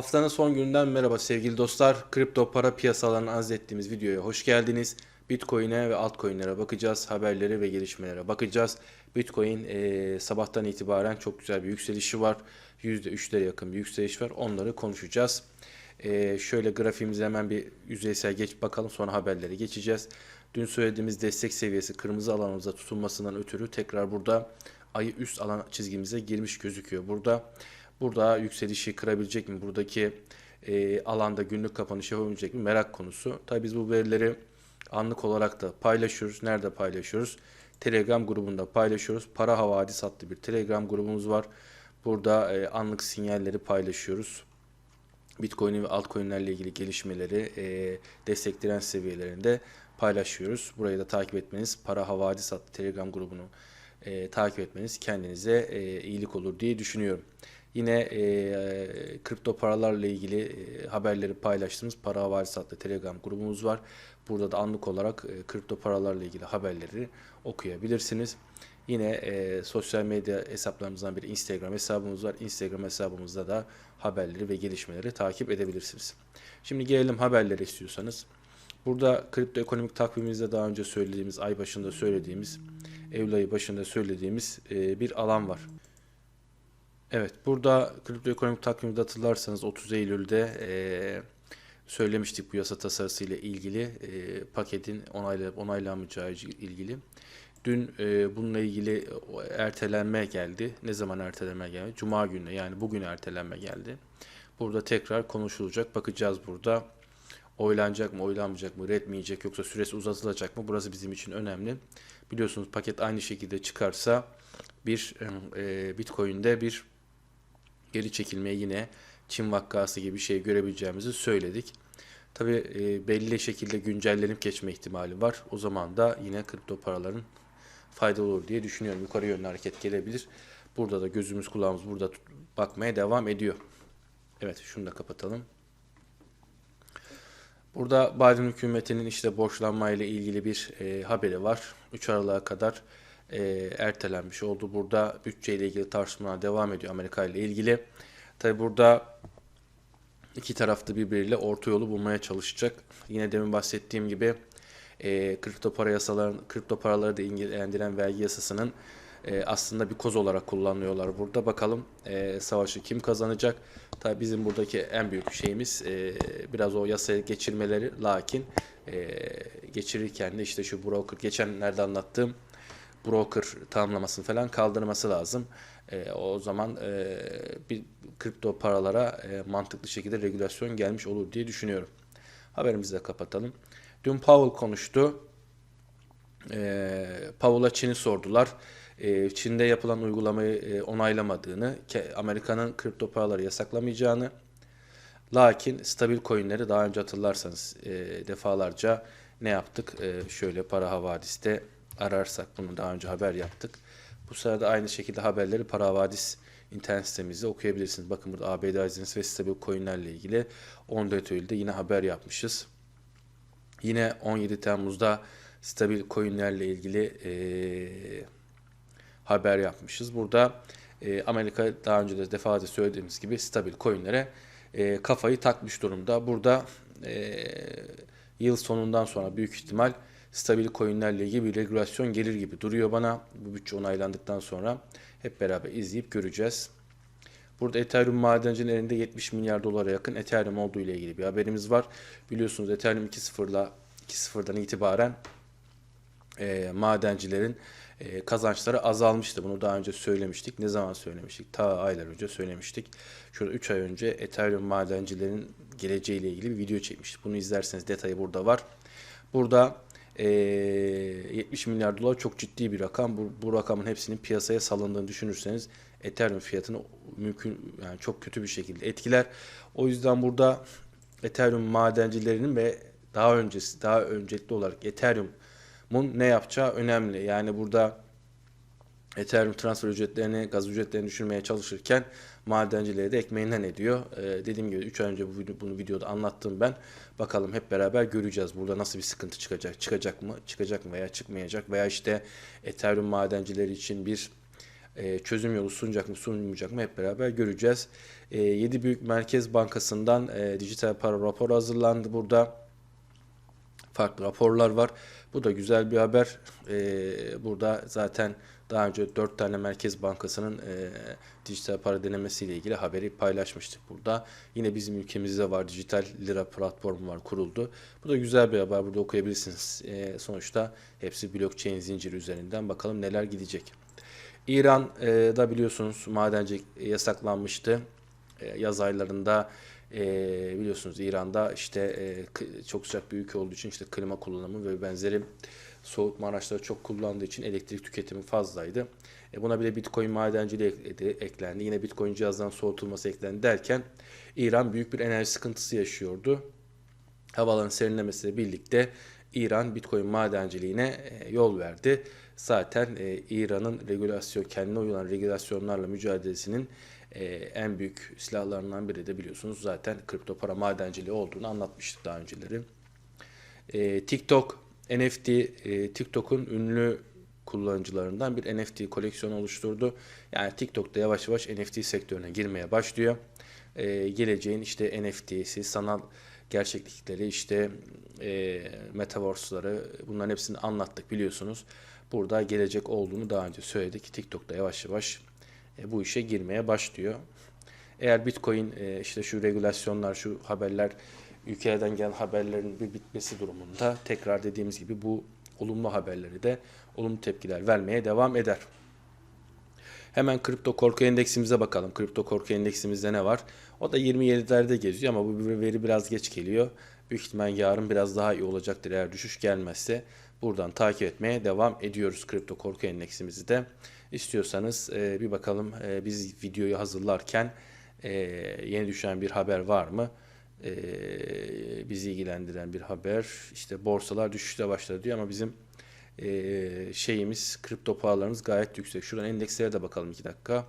Haftanın son gününden merhaba sevgili dostlar. Kripto para piyasalarını analiz ettiğimiz videoya hoş geldiniz. Bitcoin'e ve altcoin'lere bakacağız. Haberleri ve gelişmelere bakacağız. Bitcoin e, sabahtan itibaren çok güzel bir yükselişi var. %3'lere yakın bir yükseliş var. Onları konuşacağız. E, şöyle grafiğimize hemen bir yüzeysel geç bakalım sonra haberlere geçeceğiz. Dün söylediğimiz destek seviyesi kırmızı alanımıza tutunmasından ötürü tekrar burada ayı üst alan çizgimize girmiş gözüküyor. Burada burada yükselişi kırabilecek mi? Buradaki e, alanda günlük kapanış yapabilecek mi? Merak konusu. Tabii biz bu verileri anlık olarak da paylaşıyoruz. Nerede paylaşıyoruz? Telegram grubunda paylaşıyoruz. Para Havadis adlı bir Telegram grubumuz var. Burada e, anlık sinyalleri paylaşıyoruz. Bitcoin ve altcoin'lerle ilgili gelişmeleri e, destekleyen seviyelerinde paylaşıyoruz. Burayı da takip etmeniz, Para Havadis adlı Telegram grubunu e, takip etmeniz kendinize e, iyilik olur diye düşünüyorum. Yine e, kripto paralarla ilgili e, haberleri paylaştığımız Para Havadis adlı Telegram grubumuz var. Burada da anlık olarak e, kripto paralarla ilgili haberleri okuyabilirsiniz. Yine e, sosyal medya hesaplarımızdan biri Instagram hesabımız var. Instagram hesabımızda da haberleri ve gelişmeleri takip edebilirsiniz. Şimdi gelelim haberlere istiyorsanız. Burada kripto ekonomik takvimimizde daha önce söylediğimiz, ay başında söylediğimiz, Eylül ayı başında söylediğimiz e, bir alan var. Evet, burada kripto ekonomik takvimde hatırlarsanız 30 Eylül'de e, söylemiştik bu yasa tasarısı ile ilgili e, paketin onayla, onaylamayacağı ilgili. Dün e, bununla ilgili ertelenme geldi. Ne zaman ertelenme geldi? Cuma günü yani bugün ertelenme geldi. Burada tekrar konuşulacak. Bakacağız burada oylanacak mı, oylanmayacak mı, red mi yiyecek yoksa süresi uzatılacak mı? Burası bizim için önemli. Biliyorsunuz paket aynı şekilde çıkarsa bir e, Bitcoin'de bir geri çekilmeye yine Çin vakası gibi bir şey görebileceğimizi söyledik. Tabi e, belli şekilde güncellenip geçme ihtimali var. O zaman da yine kripto paraların faydalı olur diye düşünüyorum. Yukarı yönlü hareket gelebilir. Burada da gözümüz kulağımız burada bakmaya devam ediyor. Evet şunu da kapatalım. Burada Biden hükümetinin işte borçlanma ile ilgili bir e, haberi var. 3 Aralık'a kadar e, ertelenmiş oldu. Burada bütçe ile ilgili tartışmalar devam ediyor Amerika ile ilgili. Tabi burada iki tarafta birbiriyle orta yolu bulmaya çalışacak. Yine demin bahsettiğim gibi e, kripto para yasaların kripto paraları da ilgilendiren vergi yasasının e, aslında bir koz olarak kullanıyorlar burada. Bakalım e, savaşı kim kazanacak? Tabi bizim buradaki en büyük şeyimiz e, biraz o yasaya geçirmeleri. Lakin e, geçirirken de işte şu broker geçenlerde anlattığım broker tamamlamasını falan kaldırması lazım. E, o zaman e, bir kripto paralara e, mantıklı şekilde regülasyon gelmiş olur diye düşünüyorum. Haberimizi de kapatalım. Dün Powell konuştu. E, Powell'a Çin'i sordular. E, Çin'de yapılan uygulamayı e, onaylamadığını, Amerika'nın kripto paraları yasaklamayacağını, lakin stabil coinleri daha önce hatırlarsanız e, defalarca ne yaptık? E, şöyle para havadiste ararsak bunu daha önce haber yaptık. Bu sırada aynı şekilde haberleri para havadis internet sitemizde okuyabilirsiniz. Bakın burada ABD hazinesi ve stabil coinlerle ilgili 14 Eylül'de yine haber yapmışız. Yine 17 Temmuz'da stabil coinlerle ilgili e, haber yapmışız. Burada e, Amerika daha önce de defalarca söylediğimiz gibi stabil coinlere e, kafayı takmış durumda. Burada e, yıl sonundan sonra büyük ihtimal stabil coinlerle ilgili bir regülasyon gelir gibi duruyor bana. Bu bütçe onaylandıktan sonra hep beraber izleyip göreceğiz. Burada Ethereum madencilerinde 70 milyar dolara yakın Ethereum olduğu ile ilgili bir haberimiz var. Biliyorsunuz Ethereum 2.0'la 2.0'dan itibaren e, madencilerin e, kazançları azalmıştı. Bunu daha önce söylemiştik. Ne zaman söylemiştik? Ta aylar önce söylemiştik. Şurada 3 ay önce Ethereum madencilerin geleceğiyle ilgili bir video çekmiştik. Bunu izlerseniz detayı burada var. Burada e, 70 milyar dolar çok ciddi bir rakam. Bu, bu rakamın hepsinin piyasaya salındığını düşünürseniz Ethereum fiyatını mümkün yani çok kötü bir şekilde etkiler. O yüzden burada Ethereum madencilerinin ve daha öncesi daha öncelikli olarak Ethereum'un ne yapacağı önemli. Yani burada Ethereum transfer ücretlerini, gaz ücretlerini düşürmeye çalışırken madencileri de ekmeğinden ediyor. Ee, dediğim gibi 3 ay önce bu, bunu videoda anlattım ben. Bakalım hep beraber göreceğiz. Burada nasıl bir sıkıntı çıkacak? Çıkacak mı? Çıkacak mı veya çıkmayacak? Veya işte Ethereum madencileri için bir e, çözüm yolu sunacak mı sunmayacak mı hep beraber göreceğiz. E, 7 büyük merkez bankasından e, dijital para raporu hazırlandı burada. Farklı raporlar var. Bu da güzel bir haber. E, burada zaten daha önce 4 tane merkez bankasının e, dijital para denemesiyle ilgili haberi paylaşmıştık burada. Yine bizim ülkemizde var dijital lira platformu var kuruldu. Bu da güzel bir haber burada okuyabilirsiniz. E, sonuçta hepsi blockchain zinciri üzerinden bakalım neler gidecek. İran'da biliyorsunuz madencilik yasaklanmıştı. E, Yaz aylarında e, biliyorsunuz İran'da işte e, çok sıcak bir ülke olduğu için işte klima kullanımı ve benzeri soğutma araçları çok kullandığı için elektrik tüketimi fazlaydı. E, buna bir de Bitcoin madenciliği eklendi. Yine Bitcoin cihazdan soğutulması eklendi derken İran büyük bir enerji sıkıntısı yaşıyordu. Havaların serinlemesiyle birlikte İran Bitcoin madenciliğine e, yol verdi. Zaten e, İran'ın regülasyon, kendine uyulan regülasyonlarla mücadelesinin e, en büyük silahlarından biri de biliyorsunuz zaten kripto para madenciliği olduğunu anlatmıştık daha önceleri. E, TikTok, NFT, e, TikTok'un ünlü kullanıcılarından bir NFT koleksiyonu oluşturdu. Yani TikTok'ta yavaş yavaş NFT sektörüne girmeye başlıyor. E, geleceğin işte NFT'si, sanal gerçeklikleri, işte e, metaverse'ları bunların hepsini anlattık biliyorsunuz. Burada gelecek olduğunu daha önce söyledik. TikTok'ta yavaş yavaş e, bu işe girmeye başlıyor. Eğer Bitcoin e, işte şu regülasyonlar, şu haberler, ülkelerden gelen haberlerin bir bitmesi durumunda tekrar dediğimiz gibi bu olumlu haberleri de olumlu tepkiler vermeye devam eder. Hemen kripto korku endeksimize bakalım. Kripto korku endeksimizde ne var? O da 27'lerde geziyor ama bu veri biraz geç geliyor. Büyük ihtimal yarın biraz daha iyi olacaktır eğer düşüş gelmezse. Buradan takip etmeye devam ediyoruz kripto korku endeksimizi de. İstiyorsanız e, bir bakalım e, biz videoyu hazırlarken e, yeni düşen bir haber var mı? E, bizi ilgilendiren bir haber. İşte borsalar düşüşte başladı diyor ama bizim e, şeyimiz kripto paralarımız gayet yüksek. Şuradan endekslere de bakalım 2 dakika.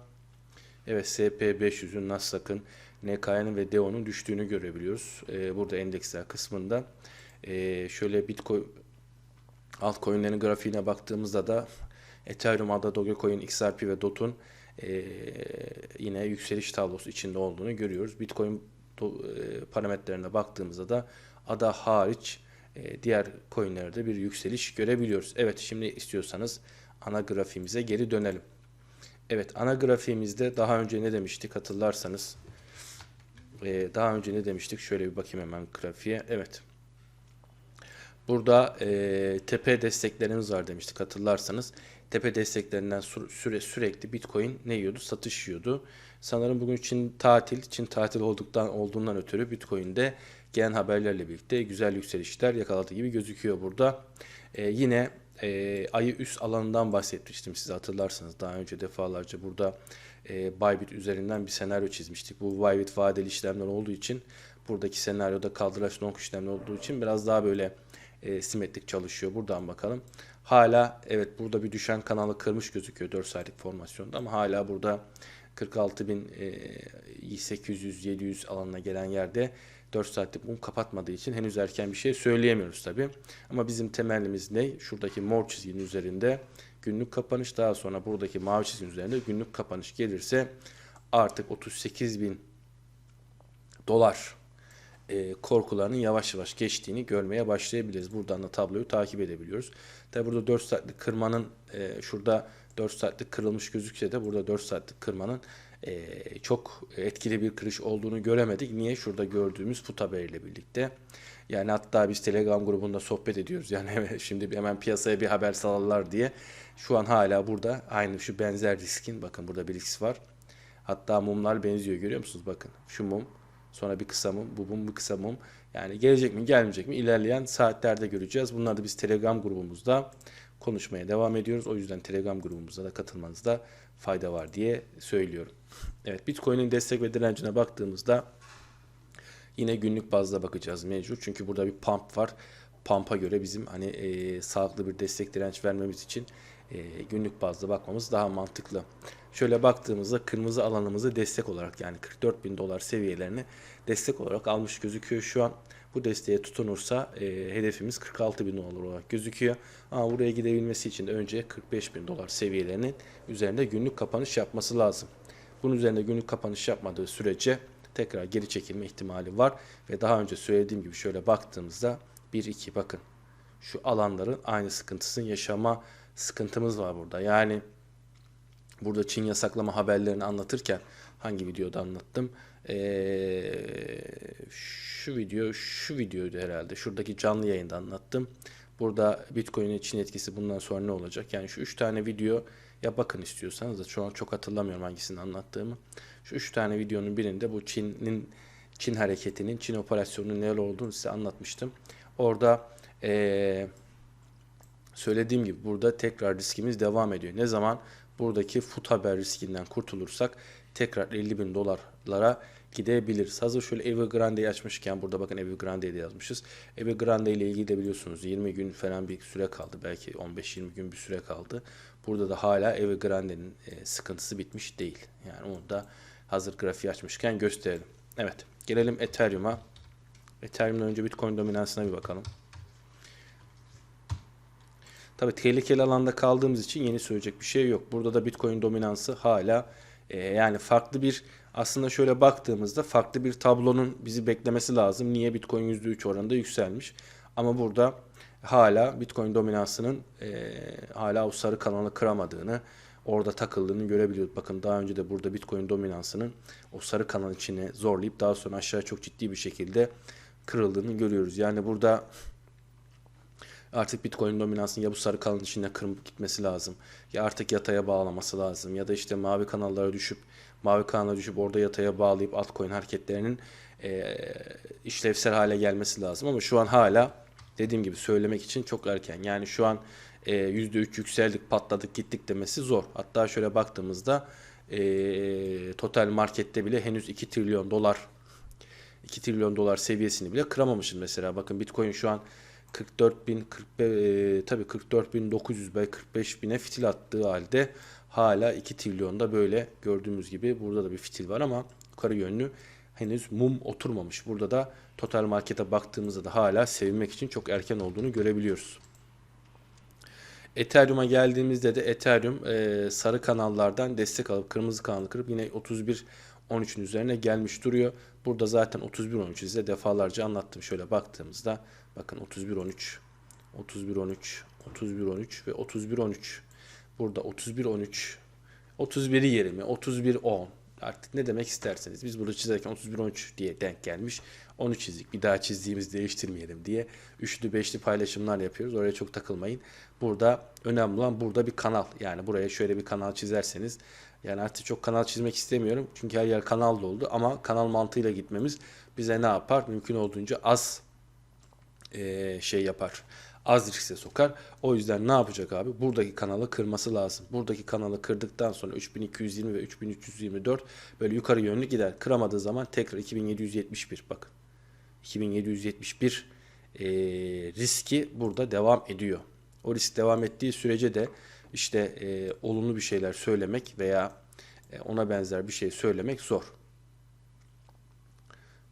Evet SP500'ün, Nasdaq'ın, NK'nın ve DEO'nun düştüğünü görebiliyoruz. E, burada endeksler kısmında. E, şöyle Bitcoin altcoin'lerin grafiğine baktığımızda da Ethereum, ADA, Dogecoin, XRP ve DOT'un e, yine yükseliş tablosu içinde olduğunu görüyoruz. Bitcoin e, parametrelerine baktığımızda da ADA hariç e, diğer coinlerde bir yükseliş görebiliyoruz. Evet şimdi istiyorsanız ana grafiğimize geri dönelim. Evet ana grafiğimizde daha önce ne demiştik hatırlarsanız. e, daha önce ne demiştik? Şöyle bir bakayım hemen grafiğe. Evet. Burada e, tepe desteklerimiz var demiştik hatırlarsanız. Tepe desteklerinden sü- süre sürekli Bitcoin ne yiyordu? Satış yiyordu. Sanırım bugün için tatil, için tatil olduktan olduğundan ötürü Bitcoin'de gelen haberlerle birlikte güzel yükselişler yakaladığı gibi gözüküyor burada. E, yine e, ayı üst alanından bahsetmiştim size hatırlarsanız. Daha önce defalarca burada e, Bybit üzerinden bir senaryo çizmiştik. Bu Bybit vadeli işlemler olduğu için buradaki senaryoda kaldıraç long işlemler olduğu için biraz daha böyle e, simetrik çalışıyor. Buradan bakalım. Hala evet burada bir düşen kanalı kırmış gözüküyor 4 saatlik formasyonda ama hala burada 46.800-700 alanına gelen yerde 4 saatlik mum kapatmadığı için henüz erken bir şey söyleyemiyoruz tabi. Ama bizim temellimiz ne? Şuradaki mor çizginin üzerinde günlük kapanış daha sonra buradaki mavi çizginin üzerinde günlük kapanış gelirse artık 38 bin dolar e, korkularının yavaş yavaş geçtiğini görmeye başlayabiliriz. Buradan da tabloyu takip edebiliyoruz. Tabi burada 4 saatlik kırmanın e, şurada 4 saatlik kırılmış gözükse de burada 4 saatlik kırmanın e, çok etkili bir kırış olduğunu göremedik. Niye? Şurada gördüğümüz put haberiyle birlikte. Yani hatta biz Telegram grubunda sohbet ediyoruz. Yani şimdi hemen piyasaya bir haber salarlar diye. Şu an hala burada aynı şu benzer riskin bakın burada bir risk var. Hatta mumlar benziyor görüyor musunuz? Bakın şu mum sonra bir kısa mum bu mum bir kısa mum. Yani gelecek mi gelmeyecek mi ilerleyen saatlerde göreceğiz. Bunları da biz Telegram grubumuzda konuşmaya devam ediyoruz. O yüzden Telegram grubumuza da katılmanızda fayda var diye söylüyorum. Evet Bitcoin'in destek ve direncine baktığımızda Yine günlük bazda bakacağız mecbur. Çünkü burada bir pump var. Pump'a göre bizim hani e, sağlıklı bir destek direnç vermemiz için e, günlük bazda bakmamız daha mantıklı. Şöyle baktığımızda kırmızı alanımızı destek olarak yani 44 bin dolar seviyelerini destek olarak almış gözüküyor şu an. Bu desteğe tutunursa e, hedefimiz 46 bin dolar olarak gözüküyor. Ama buraya gidebilmesi için de önce 45 bin dolar seviyelerinin üzerinde günlük kapanış yapması lazım. Bunun üzerinde günlük kapanış yapmadığı sürece tekrar geri çekilme ihtimali var. Ve daha önce söylediğim gibi şöyle baktığımızda 1-2 bakın şu alanların aynı sıkıntısını yaşama sıkıntımız var burada. Yani burada Çin yasaklama haberlerini anlatırken hangi videoda anlattım? Ee, şu video, şu videoydu herhalde. Şuradaki canlı yayında anlattım. Burada Bitcoin'in Çin etkisi bundan sonra ne olacak? Yani şu üç tane video ya bakın istiyorsanız da şu an çok hatırlamıyorum hangisini anlattığımı. Şu üç tane videonun birinde bu Çin'in Çin hareketinin, Çin operasyonunun neler olduğunu size anlatmıştım. Orada ee, söylediğim gibi burada tekrar riskimiz devam ediyor. Ne zaman buradaki foot haber riskinden kurtulursak tekrar 50 bin dolarlara gidebiliriz. Hazır şöyle Evergrande'yi açmışken burada bakın Evergrande'yi de yazmışız. Evergrande ile ilgili de biliyorsunuz 20 gün falan bir süre kaldı. Belki 15-20 gün bir süre kaldı. Burada da hala Evergrande'nin e, sıkıntısı bitmiş değil. Yani onu da hazır grafiği açmışken gösterelim. Evet gelelim Ethereum'a. Ethereum'dan önce Bitcoin dominansına bir bakalım. Tabii tehlikeli alanda kaldığımız için yeni söyleyecek bir şey yok. Burada da Bitcoin dominansı hala e, yani farklı bir aslında şöyle baktığımızda farklı bir tablonun bizi beklemesi lazım. Niye Bitcoin %3 oranında yükselmiş? Ama burada hala Bitcoin dominansının e, hala o sarı kanalı kıramadığını, orada takıldığını görebiliyoruz. Bakın daha önce de burada Bitcoin dominansının o sarı kanal içine zorlayıp daha sonra aşağı çok ciddi bir şekilde kırıldığını görüyoruz. Yani burada artık Bitcoin dominansının ya bu sarı kanalın içinde kırılıp gitmesi lazım. Ya artık yataya bağlaması lazım. Ya da işte mavi kanallara düşüp mavi kanala düşüp orada yataya bağlayıp altcoin hareketlerinin e, işlevsel hale gelmesi lazım. Ama şu an hala dediğim gibi söylemek için çok erken. Yani şu an e, %3 yükseldik patladık gittik demesi zor. Hatta şöyle baktığımızda e, total markette bile henüz 2 trilyon dolar 2 trilyon dolar seviyesini bile kıramamışız mesela. Bakın Bitcoin şu an 44 bin 45 e, tabii 44 bin 900 bay 45 bine fitil attığı halde hala 2 trilyonda böyle gördüğümüz gibi burada da bir fitil var ama yukarı yönlü henüz mum oturmamış. Burada da total markete baktığımızda da hala sevinmek için çok erken olduğunu görebiliyoruz. Ethereum'a geldiğimizde de Ethereum e, sarı kanallardan destek alıp kırmızı kanalı kırıp yine 31 13'ün üzerine gelmiş duruyor. Burada zaten 31 13 size defalarca anlattım. Şöyle baktığımızda bakın 31 13 31 13 31 13 ve 31 13 burada 31 13 31'i yerimi 31 10 artık ne demek isterseniz biz burada çizerken 31 13 diye denk gelmiş. Onu çizdik. Bir daha çizdiğimiz değiştirmeyelim diye üçlü beşli paylaşımlar yapıyoruz. Oraya çok takılmayın. Burada önemli olan burada bir kanal. Yani buraya şöyle bir kanal çizerseniz yani artık çok kanal çizmek istemiyorum. Çünkü her yer kanal doldu ama kanal mantığıyla gitmemiz bize ne yapar? Mümkün olduğunca az e, şey yapar. Az riske sokar. O yüzden ne yapacak abi? Buradaki kanalı kırması lazım. Buradaki kanalı kırdıktan sonra 3220 ve 3324 böyle yukarı yönlü gider. Kıramadığı zaman tekrar 2771 bakın. 2771 e, riski burada devam ediyor. O risk devam ettiği sürece de işte e, olumlu bir şeyler söylemek veya e, ona benzer bir şey söylemek zor.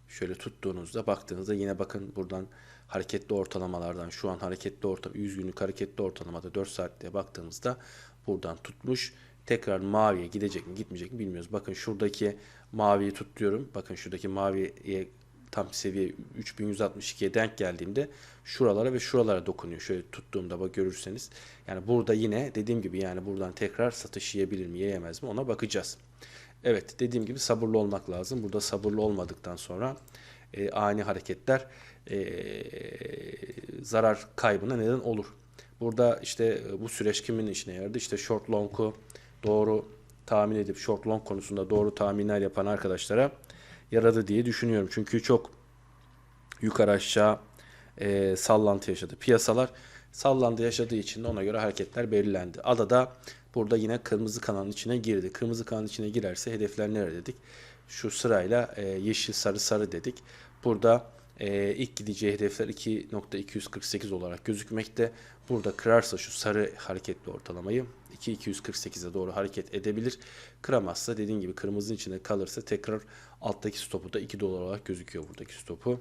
Şöyle tuttuğunuzda baktığınızda yine bakın buradan hareketli ortalamalardan şu an hareketli orta 100 günlük hareketli ortalamada 4 saatte baktığımızda buradan tutmuş. Tekrar maviye gidecek mi gitmeyecek mi bilmiyoruz. Bakın şuradaki maviyi tutuyorum. Bakın şuradaki maviye tam seviye 3162'ye denk geldiğimde şuralara ve şuralara dokunuyor. Şöyle tuttuğumda bak görürseniz. Yani burada yine dediğim gibi yani buradan tekrar satış yiyebilir mi yiyemez mi ona bakacağız. Evet dediğim gibi sabırlı olmak lazım. Burada sabırlı olmadıktan sonra e, ani hareketler e, zarar kaybına neden olur. Burada işte bu süreç kimin işine yaradı? İşte short long'u doğru tahmin edip short long konusunda doğru tahminler yapan arkadaşlara yaradı diye düşünüyorum. Çünkü çok yukarı aşağı e, sallantı yaşadı. Piyasalar sallantı yaşadığı için de ona göre hareketler belirlendi. Ada da burada yine kırmızı kanalın içine girdi. Kırmızı kanalın içine girerse hedefler nerede dedik? Şu sırayla e, yeşil sarı sarı dedik. Burada Ee, ilk gideceği hedefler 2.248 olarak gözükmekte. Burada kırarsa şu sarı hareketli ortalamayı 2.248'e doğru hareket edebilir. Kıramazsa dediğim gibi kırmızının içinde kalırsa tekrar alttaki stopu da 2 dolar olarak gözüküyor buradaki stopu.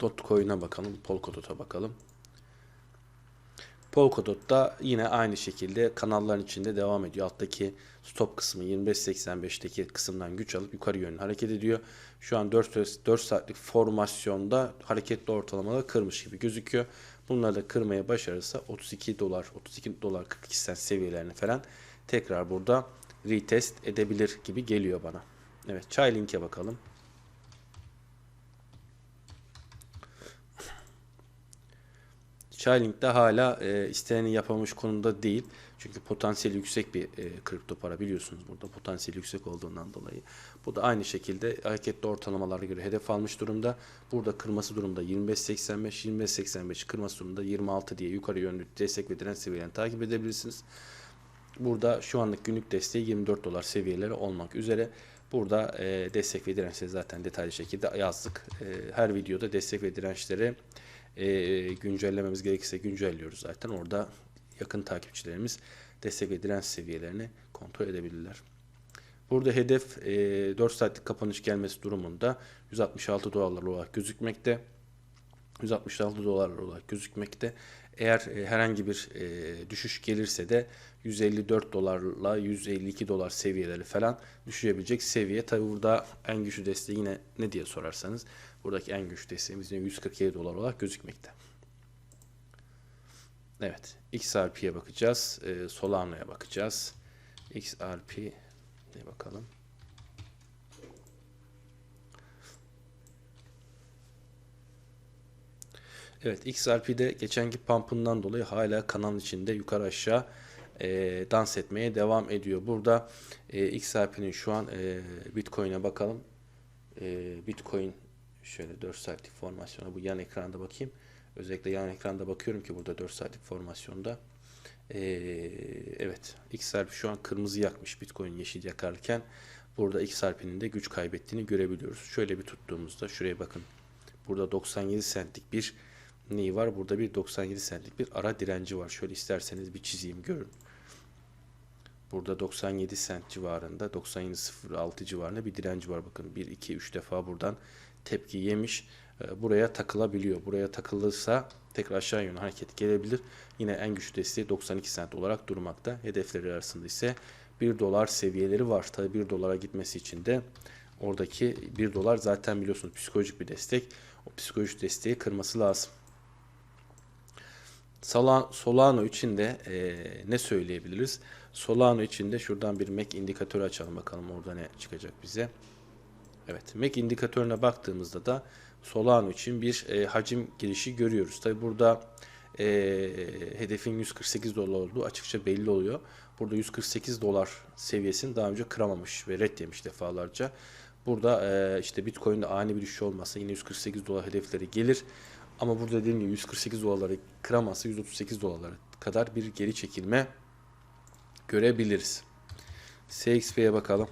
Dogecoin'e bakalım. Polkadot'a bakalım. Polkadot'ta yine aynı şekilde kanalların içinde devam ediyor. Alttaki stop kısmı 25.85'teki kısımdan güç alıp yukarı yönlü hareket ediyor. Şu an 4, 4 saatlik formasyonda hareketli ortalamaları kırmış gibi gözüküyor. Bunları da kırmaya başarırsa 32 dolar, 32 dolar 42 sent seviyelerini falan tekrar burada retest edebilir gibi geliyor bana. Evet, Çay Link'e bakalım. Chainlink de hala e, isteneni yapamamış konumda değil. Çünkü potansiyeli yüksek bir e, kripto para biliyorsunuz burada potansiyeli yüksek olduğundan dolayı. Bu da aynı şekilde hareketli ortalamalara göre hedef almış durumda. Burada kırması durumda 25.85, 25.85 kırması durumda 26 diye yukarı yönlü destek ve direnç seviyelerini takip edebilirsiniz. Burada şu anlık günlük desteği 24 dolar seviyeleri olmak üzere. Burada e, destek ve dirençleri zaten detaylı şekilde yazdık. E, her videoda destek ve dirençleri e, güncellememiz gerekirse güncelliyoruz zaten. Orada yakın takipçilerimiz destek ve direnç seviyelerini kontrol edebilirler. Burada hedef e, 4 saatlik kapanış gelmesi durumunda 166 dolarlar olarak gözükmekte. 166 dolar olarak gözükmekte. Eğer e, herhangi bir e, düşüş gelirse de 154 dolarla 152 dolar seviyeleri falan düşebilecek seviye. Tabi burada en güçlü desteği yine ne diye sorarsanız buradaki en güçlü desteğimiz yine 147 dolar olarak gözükmekte. Evet. XRP'ye bakacağız. E, Solano'ya bakacağız. XRP ne bakalım. Evet XRP'de geçenki pump'ından dolayı hala kanalın içinde yukarı aşağı e, dans etmeye devam ediyor. Burada e, XRP'nin şu an e, Bitcoin'e bakalım. E, Bitcoin şöyle 4 saatlik formasyona bu yan ekranda bakayım. Özellikle yan ekranda bakıyorum ki burada 4 saatlik formasyonda. E, evet XRP şu an kırmızı yakmış Bitcoin yeşil yakarken burada XRP'nin de güç kaybettiğini görebiliyoruz. Şöyle bir tuttuğumuzda şuraya bakın. Burada 97 centlik bir neyi var? Burada bir 97 centlik bir ara direnci var. Şöyle isterseniz bir çizeyim görün. Burada 97 cent civarında 97.06 civarında bir direnci var. Bakın 1, 2, 3 defa buradan tepki yemiş. Ee, buraya takılabiliyor. Buraya takılırsa tekrar aşağı yönlü hareket gelebilir. Yine en güçlü desteği 92 cent olarak durmakta. Hedefleri arasında ise 1 dolar seviyeleri var. Tabi 1 dolara gitmesi için de oradaki 1 dolar zaten biliyorsunuz psikolojik bir destek. O psikolojik desteği kırması lazım. Solano için de e, ne söyleyebiliriz? Solano için de şuradan bir MAC indikatörü açalım bakalım orada ne çıkacak bize. Evet MAC indikatörüne baktığımızda da Solano için bir e, hacim girişi görüyoruz. Tabi burada e, hedefin 148 dolar olduğu açıkça belli oluyor. Burada 148 dolar seviyesini daha önce kıramamış ve red yemiş defalarca. Burada e, işte Bitcoin'de ani bir düşüş olmasa yine 148 dolar hedefleri gelir. Ama burada dediğim gibi 148 dolarları kıramazsa 138 dolarlara kadar bir geri çekilme görebiliriz. CXP'ye bakalım.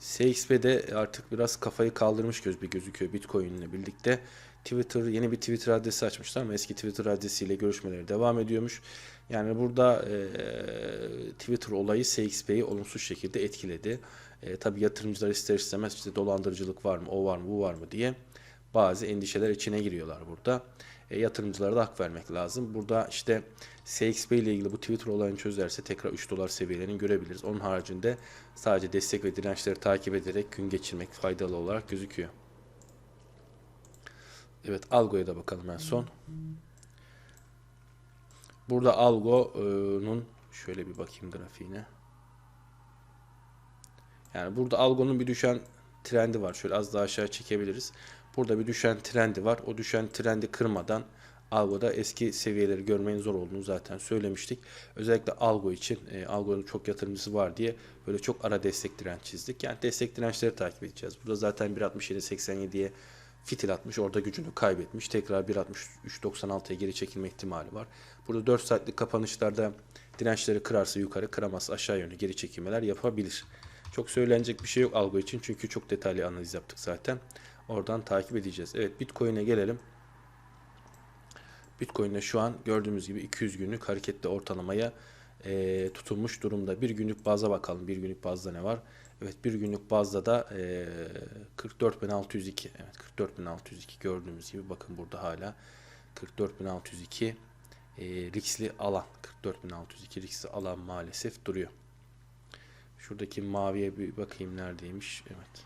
CXP'de artık biraz kafayı kaldırmış göz bir gözüküyor Bitcoin ile birlikte. Twitter yeni bir Twitter adresi açmışlar ama eski Twitter adresiyle görüşmeleri devam ediyormuş. Yani burada e, Twitter olayı CXP'yi olumsuz şekilde etkiledi. E, tabii yatırımcılar ister istemez işte dolandırıcılık var mı, o var mı, bu var mı diye bazı endişeler içine giriyorlar burada. E, yatırımcılara da hak vermek lazım. Burada işte CXP ile ilgili bu Twitter olayını çözerse tekrar 3 dolar seviyelerini görebiliriz. Onun haricinde sadece destek ve dirençleri takip ederek gün geçirmek faydalı olarak gözüküyor. Evet Algo'ya da bakalım en son. Burada Algo'nun şöyle bir bakayım grafiğine. Yani burada Algo'nun bir düşen trendi var. Şöyle az daha aşağı çekebiliriz. Burada bir düşen trendi var. O düşen trendi kırmadan Algo'da eski seviyeleri görmenin zor olduğunu zaten söylemiştik. Özellikle Algo için e, Algo'nun çok yatırımcısı var diye böyle çok ara destek direnç çizdik. Yani destek dirençleri takip edeceğiz. Burada zaten 1.67.87'ye fitil atmış. Orada gücünü kaybetmiş. Tekrar 1.63.96'ya geri çekilme ihtimali var. Burada 4 saatlik kapanışlarda dirençleri kırarsa yukarı kıramazsa aşağı yönlü geri çekilmeler yapabilir. Çok söylenecek bir şey yok algo için çünkü çok detaylı analiz yaptık zaten. Oradan takip edeceğiz. Evet Bitcoin'e gelelim. Bitcoin'de şu an gördüğümüz gibi 200 günlük hareketli ortalamaya e, tutulmuş durumda. Bir günlük baza bakalım. Bir günlük bazda ne var? Evet bir günlük bazda da e, 44.602 evet 44.602 gördüğümüz gibi bakın burada hala 44.602 e, riskli alan 44.602 riskli alan maalesef duruyor. Şuradaki maviye bir bakayım neredeymiş. Evet.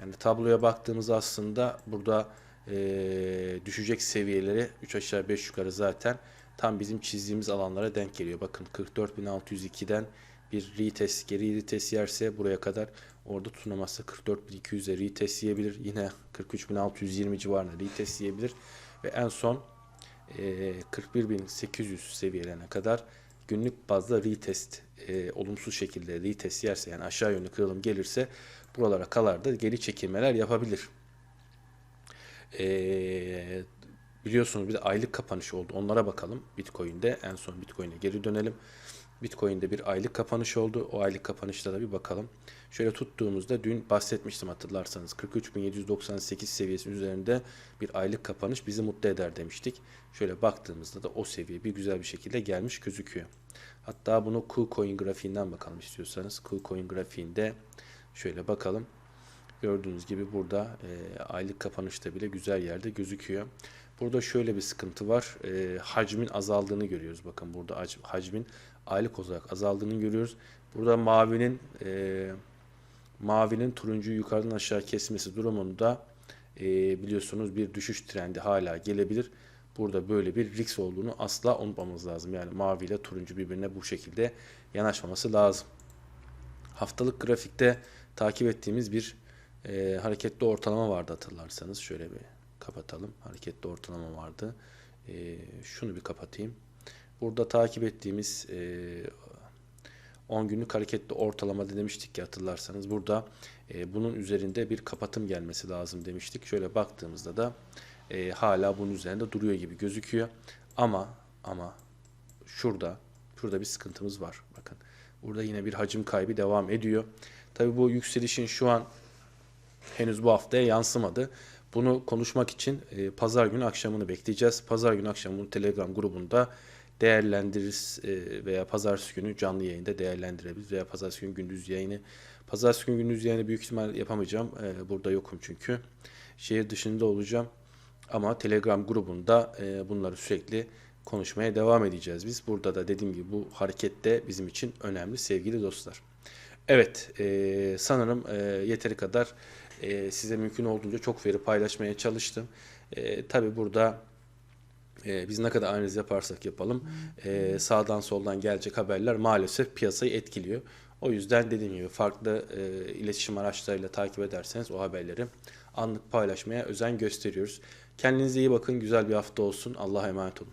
Yani tabloya baktığımız aslında burada eee, düşecek seviyeleri 3 aşağı 5 yukarı zaten tam bizim çizdiğimiz alanlara denk geliyor. Bakın 44.602'den bir retest geri retest yerse buraya kadar orada tutunamazsa 44.200'e retest yiyebilir. Yine 43.620 civarında retest yiyebilir. Ve en son eee 41.800 seviyelerine kadar günlük bazda retest e, olumsuz şekilde retest yerse yani aşağı yönlü kırılım gelirse buralara kadar da geri çekilmeler yapabilir. E, biliyorsunuz bir de aylık kapanış oldu. Onlara bakalım. Bitcoin'de en son Bitcoin'e geri dönelim. Bitcoin'de bir aylık kapanış oldu. O aylık kapanışta da bir bakalım. Şöyle tuttuğumuzda dün bahsetmiştim hatırlarsanız 43.798 seviyesinin üzerinde bir aylık kapanış bizi mutlu eder demiştik. Şöyle baktığımızda da o seviye bir güzel bir şekilde gelmiş gözüküyor. Hatta bunu KuCoin grafiğinden bakalım istiyorsanız. KuCoin grafiğinde şöyle bakalım. Gördüğünüz gibi burada e, aylık kapanışta bile güzel yerde gözüküyor. Burada şöyle bir sıkıntı var. E, hacmin azaldığını görüyoruz. Bakın burada hac- hacmin aylık olarak azaldığını görüyoruz. Burada mavinin e, mavinin turuncuyu yukarıdan aşağı kesmesi durumunda e, biliyorsunuz bir düşüş trendi hala gelebilir. Burada böyle bir risk olduğunu asla unutmamamız lazım. Yani mavi ile turuncu birbirine bu şekilde yanaşmaması lazım. Haftalık grafikte takip ettiğimiz bir e, hareketli ortalama vardı hatırlarsanız. Şöyle bir kapatalım. Hareketli ortalama vardı. E, şunu bir kapatayım. Burada takip ettiğimiz e, 10 günlük hareketli ortalama demiştik ki hatırlarsanız. Burada e, bunun üzerinde bir kapatım gelmesi lazım demiştik. Şöyle baktığımızda da e, hala bunun üzerinde duruyor gibi gözüküyor. Ama ama şurada şurada bir sıkıntımız var. Bakın burada yine bir hacim kaybı devam ediyor. Tabi bu yükselişin şu an henüz bu haftaya yansımadı. Bunu konuşmak için e, pazar günü akşamını bekleyeceğiz. Pazar günü akşamı bunu Telegram grubunda değerlendiririz e, veya pazartesi günü canlı yayında değerlendirebiliriz veya pazartesi günü gündüz yayını. Pazartesi günü gündüz yayını büyük ihtimal yapamayacağım. E, burada yokum çünkü. Şehir dışında olacağım. Ama Telegram grubunda e, bunları sürekli konuşmaya devam edeceğiz biz. Burada da dediğim gibi bu hareket de bizim için önemli sevgili dostlar. Evet, e, sanırım e, yeteri kadar e, size mümkün olduğunca çok veri paylaşmaya çalıştım. E, tabii burada e, biz ne kadar analiz yaparsak yapalım e, sağdan soldan gelecek haberler maalesef piyasayı etkiliyor. O yüzden dediğim gibi farklı e, iletişim araçlarıyla takip ederseniz o haberleri anlık paylaşmaya özen gösteriyoruz. Kendinize iyi bakın, güzel bir hafta olsun. Allah'a emanet olun.